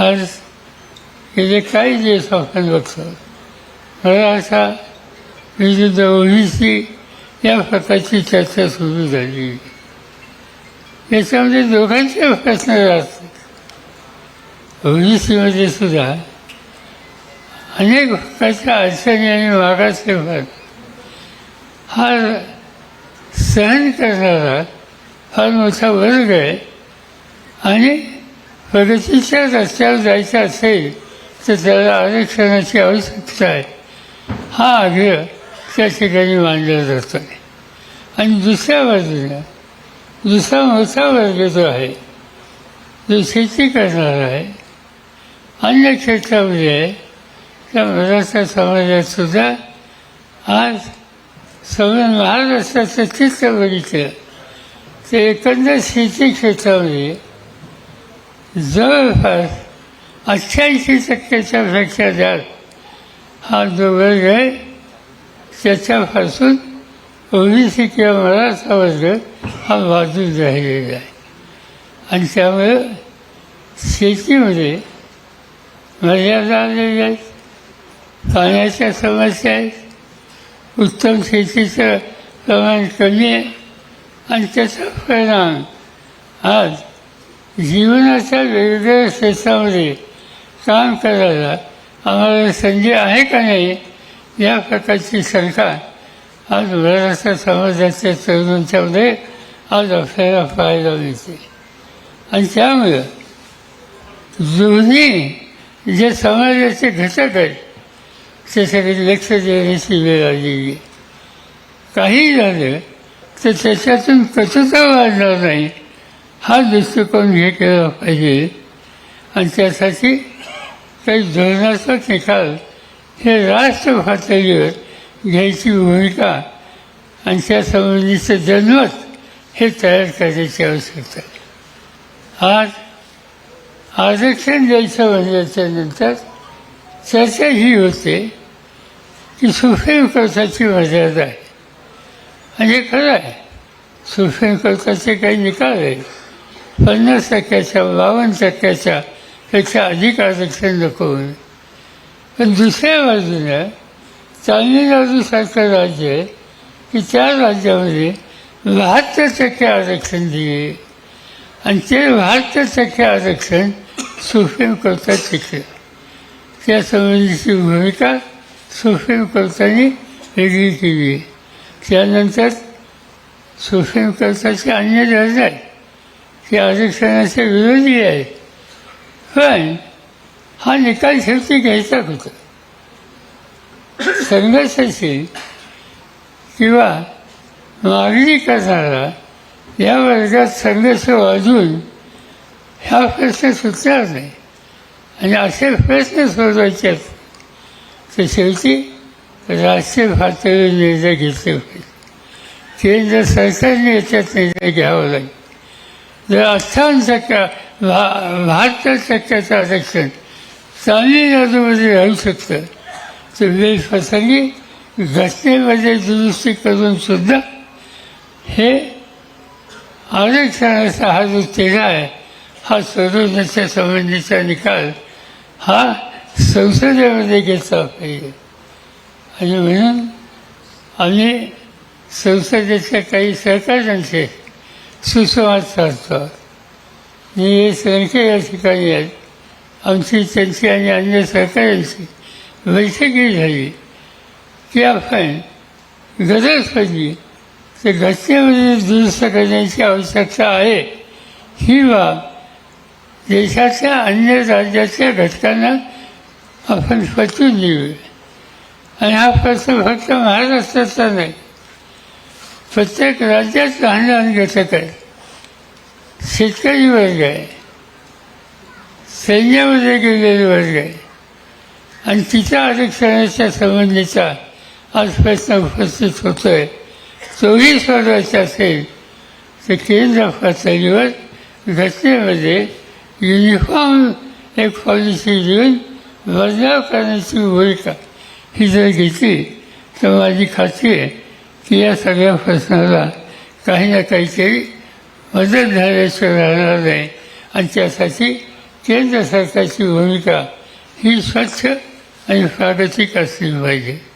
आज गेले काही दिवस आपण बघतो मला असा विविध ओबीसी या प्रकारची चर्चा सुरू झाली. याच्यामध्ये दोघांचे प्रश्न असतात ओबीसीमध्ये सुद्धा अनेक प्रकारच्या अडचणी आणि मागासलेपण हा सहन करणारा फार मोठा वर्ग आहे आणि प्रगतीच्या रस्त्यावर जायचं असेल तर त्याला आरक्षणाची आवश्यकता आहे. हा आग्रह त्या ठिकाणी मांडला जातो आणि दुसऱ्या बाजूला दुसरा मोठा वर्ग जो आहे जो शेती करणारा आहे अन्य क्षेत्रामध्ये आहे त्या मराठा समाजात सुद्धा आज सगळं महाराष्ट्राचं चित्र बघितलं. तर एकंदर शेती क्षेत्रामध्ये जवळपास अठ्ठ्याऐंशी टक्क्याच्या पेक्षा जास्त हा जो वर्ग आहे त्याच्यापासून ओबीसी किंवा मराठा वर्ग हा बाजून राहिलेला आहे. आणि त्यामुळं शेतीमध्ये मर्यादा आलेल्या आहेत पाण्याच्या समस्या आहेत उत्तम शेतीचं प्रमाण कमी आहे आणि त्याचा परिणाम आज जीवनाच्या वेगवेगळ्या क्षेत्रामध्ये काम करायला आम्हाला संधी आहे का नाही या प्रकारची शंका आज महाराष्ट्र समाजाच्या तरुणांच्यामध्ये आज आपल्याला पाहायला मिळते. आणि त्यामुळं दोन्ही जे समाजाचे घटक आहेत त्याच्याकडे लक्ष देण्याची वेळ आलेली आहे. काही झालं तर त्याच्यातून कचुता वाढणार नाही. हा दृष्टिकोन हे केला पाहिजे. आणि त्यासाठी काही धोरणाचा निकाल हे राष्ट्र पातळीवर घ्यायची भूमिका आणि त्या संबंधीचं जनमत हे तयार करण्याची आवश्यकता आहे. आज आरक्षण द्यायचं म्हणल्याच्या नंतर चर्चा ही होते की सुप्रीम कोर्टाची मर्यादा आहे. आणि खरं आहे. सुप्रीम कोर्टाचे काही निकाल आहे पन्नास टक्क्याच्या बावन्न टक्क्याच्या पेक्षा अधिक आरक्षण नको होईल. पण दुसऱ्या बाजूनं तामिळनाडूसारखं राज्य आहे की त्या राज्यामध्ये बहात्तर टक्के आरक्षण दिले. आणि ते बहात्तर टक्के आरक्षण सुप्रीम कोर्टात टिकलं. त्यासंबंधीची भूमिका सुप्रीम कोर्टाने वेगळी केली. त्यानंतर सुप्रीम कोर्टाचे अन्य दर्जा आहेत ते आरक्षणाचे विरोधी आहे पण हा निकाल शेवटी घ्यायचा होता संघर्षाशी किंवा मागणी करणारा या वर्गात संघर्ष वाजून ह्या प्रश्न सुटणार नाही आणि असे प्रश्न सोडवायचे तर शेवटी राष्ट्रीय पातळीवर निर्णय घेतले पाहिजे केंद्र सरकारने याच्यात निर्णय घ्यावा लागेल अठ्ठावन्न टक्का भा बहात्तर टक्क्याचं आरक्षण. चांगली तामिळनाडूमध्ये राहू शकतं. तर वेळप्रसंगी घटनेमध्ये दुरुस्ती करून सुद्धा हे आरक्षणाचा हा जो तेढा आहे हा सोडवण्याच्या संबंधीचा निकाल हा संसदेमध्ये घेतला पाहिजे. आणि म्हणून आम्ही संसदेच्या काही सहकार्यांचे सुसंवाद साधतो मी हे। संख्या या ठिकाणी आहेत आमची त्यांची आणि अन्य सरकारांची बैठकी झाली की आपण गरज पडली तर घटनेमध्ये दुरुस्त करण्याची आवश्यकता आहे ही बाब देशाच्या अन्य राज्याच्या घटकांना आपण पटवून देऊ आणि हा प्रश्न फक्त महाराष्ट्राचा नाही। प्रत्येक राज्यात लहान लहान घटक शेतकरी वर्ग आहे. सैन्यामध्ये गेलेले वर्ग आहे. आणि तिच्या आरक्षणाच्या संबंधीचा आज प्रश्न उपस्थित होतो आहे तोही सोडवायचा असेल तर केंद्र पातळीवर घटनेमध्ये युनिफॉर्म एक पॉलिसी देऊन बदलाव करण्याची भूमिका ही जर घेतली तर माझी खात्री आहे की या सगळ्या प्रश्नाला काही ना काहीतरी मदत झाल्याशिवाय राहणार नाही. आणि त्यासाठी केंद्र सरकारची भूमिका ही स्वच्छ आणि प्रागतिक असली पाहिजे.